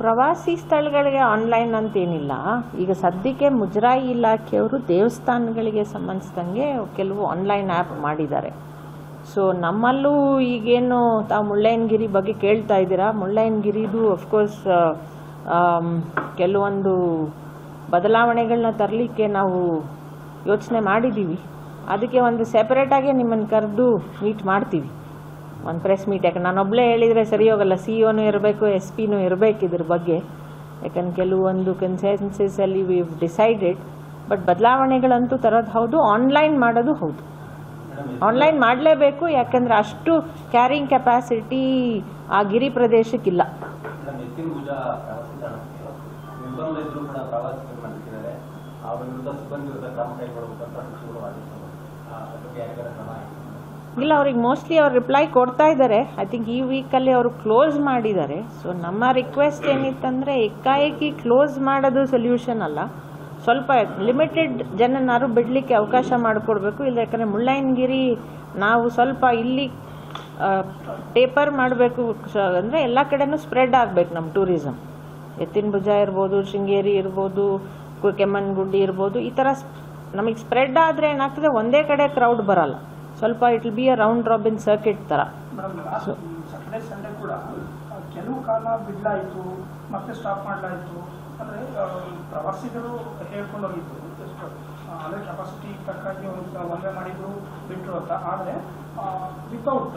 ಪ್ರವಾಸಿ ಸ್ಥಳಗಳಿಗೆ ಆನ್ಲೈನ್ ಅಂತೇನಿಲ್ಲ. ಈಗ ಸದ್ಯಕ್ಕೆ ಮುಜರಾಯಿ ಇಲಾಖೆಯವರು ದೇವಸ್ಥಾನಗಳಿಗೆ ಸಂಬಂಧಿಸಿದಂಗೆ ಕೆಲವು ಆನ್ಲೈನ್ ಆ್ಯಪ್ ಮಾಡಿದ್ದಾರೆ. ಸೊ ನಮ್ಮಲ್ಲೂ ಈಗೇನು ತಾವು ಮುಳ್ಳಯ್ಯನಗಿರಿ ಬಗ್ಗೆ ಕೇಳ್ತಾ ಇದ್ದೀರಾ? ಮುಳ್ಳಯ್ಯನಗಿರಿದು ಅಫ್ಕೋರ್ಸ್ ಕೆಲವೊಂದು ಬದಲಾವಣೆಗಳನ್ನ ತರಲಿಕ್ಕೆ ನಾವು ಯೋಚನೆ ಮಾಡಿದ್ದೀವಿ. ಅದಕ್ಕೆ ಒಂದು ಸೆಪರೇಟಾಗಿ ನಿಮ್ಮನ್ನು ಕರೆದು ಮೀಟ್ ಮಾಡ್ತೀವಿ. ಒಂದು ಪ್ರೆಸ್ ಮೀಟ್ ಯಾಕೆ? ನಾನೊಬ್ಬಳೇ ಹೇಳಿದರೆ ಸರಿ ಹೋಗಲ್ಲ. ಸಿ ಒನೂ ಇರಬೇಕು ಎಸ್ ಪಿನೂ ಇರಬೇಕು ಇದ್ರ ಬಗ್ಗೆ. ಯಾಕಂದ್ರೆ ಕೆಲವೊಂದು ಕನ್ಸೆನ್ಸಸಲ್ಲಿ ವಿ ಡಿಸೈಡೆಡ್ ಬಟ್ ಬದಲಾವಣೆಗಳಂತೂ ತರೋದು ಹೌದು ಆನ್ಲೈನ್ ಮಾಡೋದು ಹೌದು. ಆನ್ಲೈನ್ ಮಾಡಲೇಬೇಕು, ಯಾಕಂದರೆ ಅಷ್ಟು ಕ್ಯಾರಿಂಗ್ ಕೆಪಾಸಿಟಿ ಆ ಗಿರಿ ಪ್ರದೇಶಕ್ಕಿಲ್ಲ. ವಿರುದ್ಧ ಸಿಬ್ಬಂದಿ ವಿರುದ್ಧ ಕ್ರಮ ಇಲ್ಲ, ಅವ್ರಿಗೆ ಮೋಸ್ಟ್ಲಿ ಅವ್ರು ರಿಪ್ಲೈ ಕೊಡ್ತಾ ಇದ್ದಾರೆ. ಐ ಥಿಂಕ್ ಈ ವೀಕಲ್ಲಿ ಅವರು ಕ್ಲೋಸ್ ಮಾಡಿದ್ದಾರೆ. ಸೊ ನಮ್ಮ ರಿಕ್ವೆಸ್ಟ್ ಏನಿತ್ತಂದರೆ ಏಕಾಏಕಿ ಕ್ಲೋಸ್ ಮಾಡೋದು ಸೊಲ್ಯೂಷನ್ ಅಲ್ಲ. ಸ್ವಲ್ಪ ಲಿಮಿಟೆಡ್ ಜನನಾರು ಬಿಡಲಿಕ್ಕೆ ಅವಕಾಶ ಮಾಡಿಕೊಡ್ಬೇಕು. ಇಲ್ಲ ಯಾಕಂದರೆ ಮುಳ್ಳಯ್ಯನಗಿರಿ ನಾವು ಸ್ವಲ್ಪ ಇಲ್ಲಿ ಟೇಪರ್ ಮಾಡಬೇಕು. ಅಂದರೆ ಎಲ್ಲ ಕಡೆನೂ ಸ್ಪ್ರೆಡ್ ಆಗಬೇಕು ನಮ್ಮ ಟೂರಿಸಮ್ ಎತ್ತಿನ ಭುಜ ಇರ್ಬೋದು, ಶೃಂಗೇರಿ ಇರ್ಬೋದು, ಕು- ಕೆಮ್ಮಣ್ಣಗುಡ್ಡಿ ಇರ್ಬೋದು, ಈ ಥರ ನಮಗೆ ಸ್ಪ್ರೆಡ್ ಆದರೆ ಏನಾಗ್ತದೆ, ಒಂದೇ ಕಡೆ ಕ್ರೌಡ್ ಬರಲ್ಲ. ಸ್ವಲ್ಪ it be a round robin circuit ಥರ ಸ್ಯಾಟರ್ಡೆ ಸಂಡೇ ಕೂಡ ಕೆಲವು ಕಾಲ ಬಿಡ್ಲಾಯಿತು ಮತ್ತೆ ಸ್ಟಾಪ್ ಮಾಡಲಾಯಿತು. ಅಂದರೆ ಪ್ರವಾಸಿಗರು ಹೇಳ್ಕೊಂಡು ಹೋಗಿದ್ದು ಎಷ್ಟು ಆ, ಅದೇ ಕೆಪಾಸಿಟಿ ತಕ್ಕಾಗಿ ಒಂದು ಒಂದೇ ಮಾಡಿದ್ರು ಬಿಟ್ಟರು ಅಂತ. ಆದರೆ ವಿತೌಟ್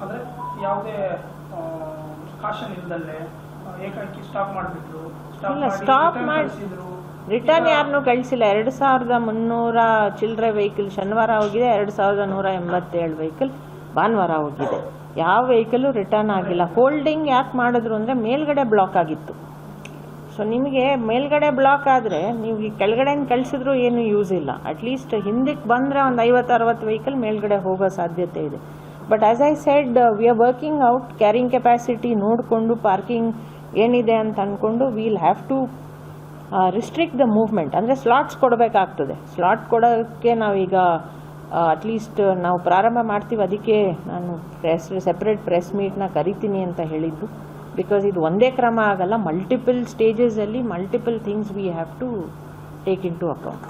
ಅಂದರೆ ಯಾವುದೇ ಕಾಶನ್ ಇಲ್ದಲ್ಲೇ ಆ, ಏಕಾಏಕಿ ಸ್ಟಾಪ್ ಮಾಡಿಬಿಟ್ರು. ಸ್ಟಾಪ್ ಮಾಡಿ ರಿಟರ್ನ್ ಯಾರನ್ನೂ ಕಳಿಸಿಲ್ಲ. ಎರಡು ಸಾವಿರದ ಮುನ್ನೂರ ಚಿಲ್ಲರೆ ವೆಹಿಕಲ್ ಶನಿವಾರ ಹೋಗಿದೆ, ಎರಡು ಸಾವಿರದ ನೂರ ಎಂಬತ್ತೇಳು ವೆಹಿಕಲ್ ಭಾನುವಾರ ಹೋಗಿದೆ. ಯಾವ ವೆಹಿಕಲ್ಲು ರಿಟರ್ನ್ ಆಗಿಲ್ಲ. ಹೋಲ್ಡಿಂಗ್ ಯಾಕೆ ಮಾಡಿದ್ರು ಅಂದರೆ ಮೇಲ್ಗಡೆ ಬ್ಲಾಕ್ ಆಗಿತ್ತು. ಸೊ ನಿಮಗೆ ಮೇಲ್ಗಡೆ ಬ್ಲಾಕ್ ಆದರೆ ನೀವು ಈ ಕೆಳಗಡೆ ಕಳಿಸಿದ್ರು ಏನು ಯೂಸ್ ಇಲ್ಲ. ಅಟ್ಲೀಸ್ಟ್ ಹಿಂದಕ್ಕೆ ಬಂದರೆ ಒಂದು ಐವತ್ತು, ಅರವತ್ತು ವೆಹಿಕಲ್ ಮೇಲ್ಗಡೆ ಹೋಗೋ ಸಾಧ್ಯತೆ ಇದೆ. But as I said we are working out carrying capacity ನೋಡಿಕೊಂಡು ಪಾರ್ಕಿಂಗ್ ಏನಿದೆ ಅಂತ ಅಂದ್ಕೊಂಡು will have to restrict the movement ಅಂದರೆ ಸ್ಲಾಟ್ಸ್ ಕೊಡಬೇಕಾಗ್ತದೆ. ಸ್ಲಾಟ್ ಕೊಡೋಕ್ಕೆ ನಾವೀಗ ಅಟ್ಲೀಸ್ಟ್ ನಾವು ಪ್ರಾರಂಭ ಮಾಡ್ತೀವಿ. ಅದಕ್ಕೆ ನಾನು ಪ್ರೆಸ್ ಸೆಪ್ರೇಟ್ ಪ್ರೆಸ್ ಮೀಟ್ನ ಕರಿತೀನಿ ಅಂತ ಹೇಳಿದ್ದು. ಬಿಕಾಸ್ ಇದು ಒಂದೇ ಕ್ರಮ ಆಗಲ್ಲ. Multiple ಸ್ಟೇಜಸಲ್ಲಿ multiple things we have to take into account